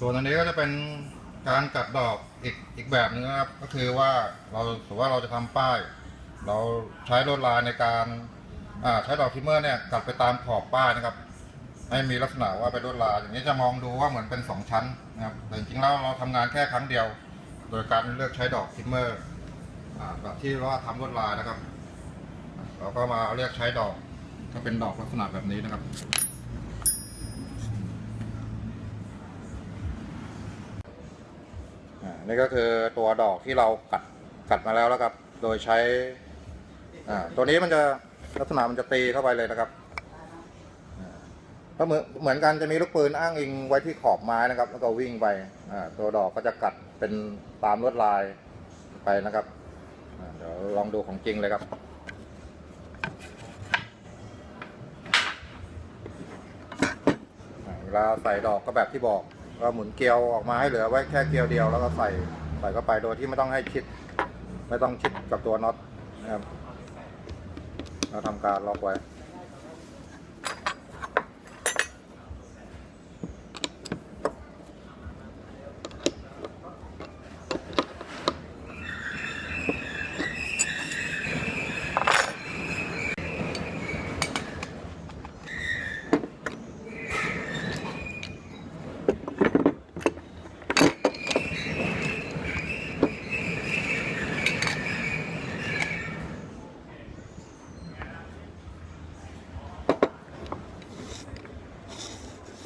ส่วนอันนี้ก็จะเป็นการกัดดอกอีกอีกแบบหนึงนะครับ ก็คือว่าเราสมมติว่าเราจะทำป้าย เราใช้ลวดลายในการใช้ดอกทิมเมอร์เนี่ยกัดไปตามขอบป้ายนะครับให้มีลักษณะว่าเป็นลวดลายอย่างนี้จะมองดูว่าเหมือนเป็นสองชั้นนะครับแต่จริงๆแล้วเราทำงานแค่ครั้งเดียว โดยการเลือกใช้ดอกทิมเมอร์แบบที่ว่าทำลวดลายนะครับ เราก็มาเลือกใช้ดอกก็เป็นดอกลักษณะแบบนี้นะครับอ่านี่ก็คือตัวดอกที่เรากัดกัดมาแล้วแล้วครับ โดยใช้อ่าตัวนี้มันจะลักษณะมันจะตีเข้าไปเลยนะครับอ่าก็เหมือนเหมือนกันจะมีลูกปืนอ้างอิงไว้ที่ขอบไม้นะครับ แล้วก็วิ่งไปอ่าตัวดอกก็จะกัดเป็นตามลวดลายไปนะครับเดี๋ยวลองดูของจริงเลยครับ อ่าเวลาใส่ดอกก็แบบที่บอกก็หมุนเกลียวออกมาให้เหลือไว้แค่เกลียวเดียวแล้วก็ใส่ใส่เข้าไปโดยที่ไม่ต้องให้ชิด ไม่ต้องชิดกับตัวน็อตนะครับเราทำการล็อกไว้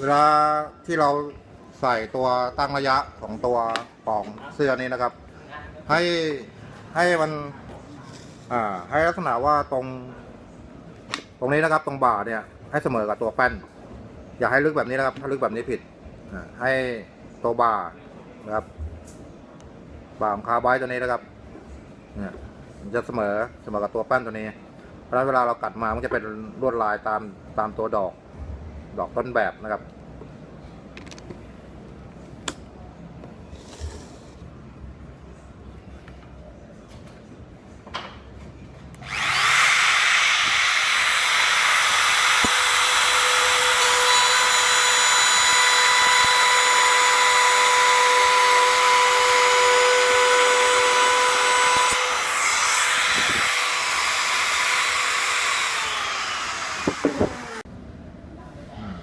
เวลาที่เราใส่ตัวตั้งระยะของตัวปล่องเสื้อนี้นะครับ ให้ให้มันอ่าให้ลักษณะว่าตรง ตรงนี้นะครับ ตรงบ่าเนี่ย ให้เสมอกับตัวแป้น อย่าให้ลึกแบบนี้นะครับ ถ้าลึกแบบนี้ผิดให้ตัวบ่านะครับบ่าของคาร์ไบต์ตัวนี้นะครับเนี่ยมันจะเสมอเสมอกับตัวแป้นตัวนี้ เพราะฉะนั้นเวลาเรากัดมามันจะเป็นลวดลายตามตามตัวดอก ดอกต้นแบบนะครับ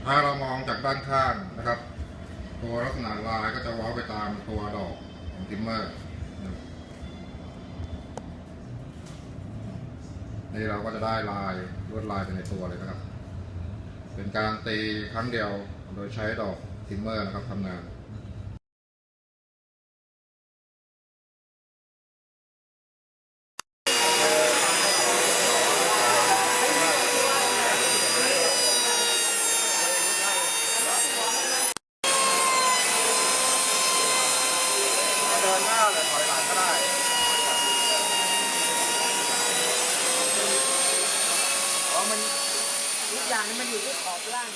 อ่ามองจากด้านข้างนะครับ ตัวลักษณะลายก็จะว้าไปตามตัวดอกของทิมเมอร์นี่เราก็จะได้ลายลวดลายไปในตัวเลยนะครับ เป็นการตีครั้งเดียวโดยใช้ดอกทิมเมอร์นะครับทำงาน เดินหน้าหรือถอยหลังก็ได้อ๋อมันทุกอย่างนี่มันอยู่ที่ขอบล่าง